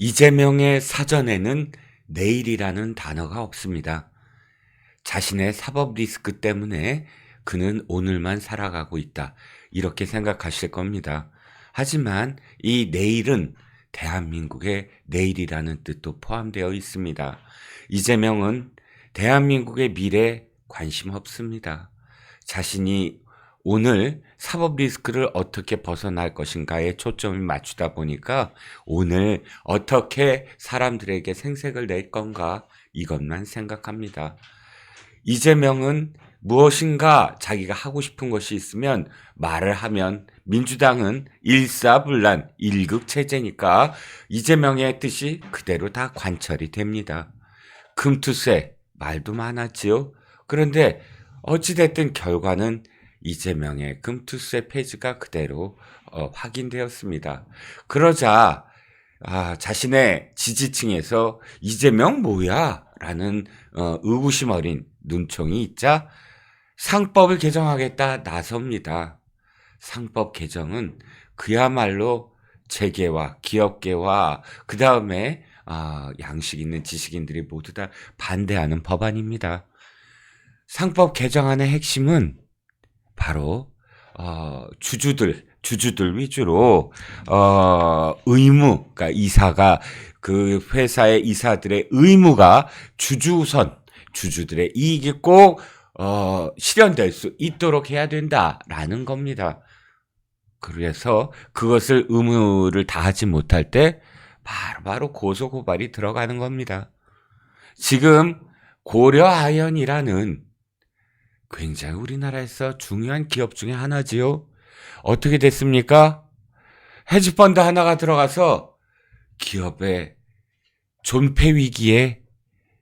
이재명의 사전에는 내일이라는 단어가 없습니다. 자신의 사법 리스크 때문에 그는 오늘만 살아가고 있다. 이렇게 생각하실 겁니다. 하지만 이 내일은 대한민국의 내일이라는 뜻도 포함되어 있습니다. 이재명은 대한민국의 미래에 관심 없습니다. 자신이 오늘 사법 리스크를 어떻게 벗어날 것인가에 초점을 맞추다 보니까 오늘 어떻게 사람들에게 생색을 낼 건가 이것만 생각합니다. 이재명은 무엇인가 자기가 하고 싶은 것이 있으면 말을 하면 민주당은 일사불란 일극 체제니까 이재명의 뜻이 그대로 다 관철이 됩니다. 금투세 말도 많았지요. 그런데 어찌됐든 결과는 이재명의 금투세 폐지가 그대로 어, 확인되었습니다. 그러자 아, 자신의 지지층에서 이재명 뭐야? 라는 어, 의구심 어린 눈총이 있자 상법을 개정하겠다 나섭니다. 상법 개정은 그야말로 재계와 기업계와 그 다음에 아, 양식 있는 지식인들이 모두 다 반대하는 법안입니다. 상법 개정안의 핵심은 바로 어, 주주들 주주들 위주로 어, 의무 그러니까 이사가 그 회사의 이사들의 의무가 주주선 주주들의 이익이 꼭 어, 실현될 수 있도록 해야 된다라는 겁니다. 그래서 그것을 의무를 다하지 못할 때 바로바로 고소 고발이 들어가는 겁니다. 지금 고려아연이라는 굉장히 우리나라에서 중요한 기업 중에 하나지요. 어떻게 됐습니까? 헤지펀드 하나가 들어가서 기업의 존폐 위기에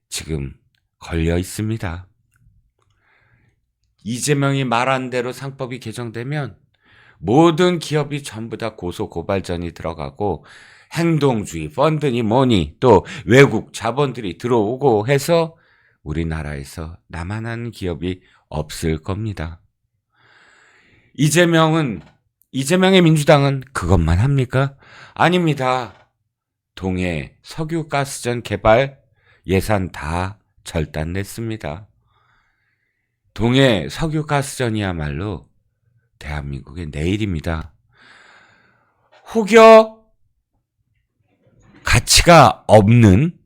지금 걸려 있습니다. 이재명이 말한 대로 상법이 개정되면 모든 기업이 전부 다 고소 고발전이 들어가고 행동주의 펀드니 뭐니 또 외국 자본들이 들어오고 해서 우리나라에서 나만한 기업이 없을 겁니다. 이재명은 이재명의 민주당은 그것만 합니까? 아닙니다. 동해 석유가스전 개발 예산 다 절단냈습니다. 동해 석유가스전이야말로 대한민국의 내일입니다. 혹여 가치가 없는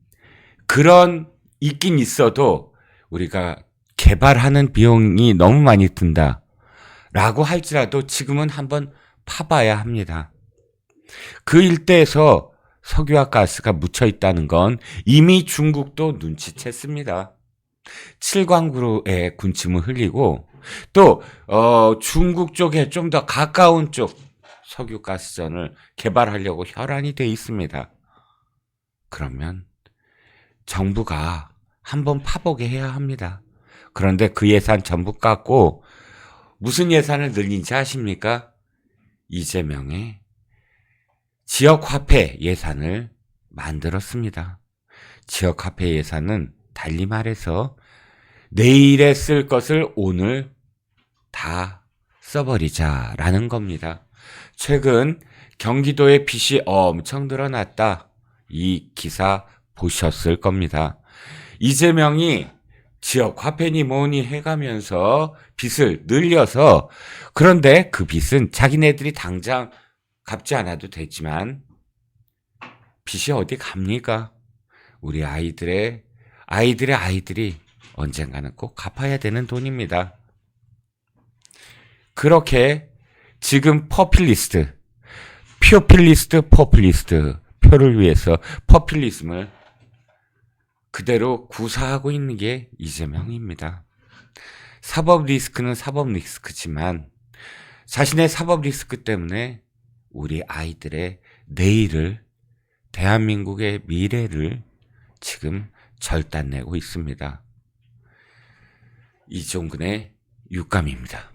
그런 있긴 있어도 우리가 개발하는 비용이 너무 많이 든다. 라고 할지라도 지금은 한번 파봐야 합니다. 그 일대에서 석유와 가스가 묻혀 있다는 건 이미 중국도 눈치챘습니다. 칠광구로의 군침을 흘리고 또 어, 중국 쪽에 좀 더 가까운 쪽 석유 가스전을 개발하려고 혈안이 돼 있습니다. 그러면 정부가 한번 파보게 해야 합니다. 그런데 그 예산 전부 깎고 무슨 예산을 늘린지 아십니까? 이재명의 지역화폐 예산을 만들었습니다. 지역화폐 예산은 달리 말해서 내일에 쓸 것을 오늘 다 써버리자라는 겁니다. 최근 경기도의 빚이 엄청 늘어났다. 이 기사 보셨을 겁니다. 이재명이 지역 화폐니 뭐니 해가면서 빚을 늘려서 그런데 그 빚은 자기네들이 당장 갚지 않아도 되지만 빚이 어디 갑니까? 우리 아이들의 아이들의 아이들이 언젠가는 꼭 갚아야 되는 돈입니다. 그렇게 지금 퍼필리스트, 퓨필리스트, 퍼필리스트 표를 위해서 퍼필리즘을 그대로 구사하고 있는 게 이재명입니다. 사법 리스크는 사법 리스크지만 자신의 사법 리스크 때문에 우리 아이들의 내일을 대한민국의 미래를 지금 절단내고 있습니다. 이종근의 육감입니다.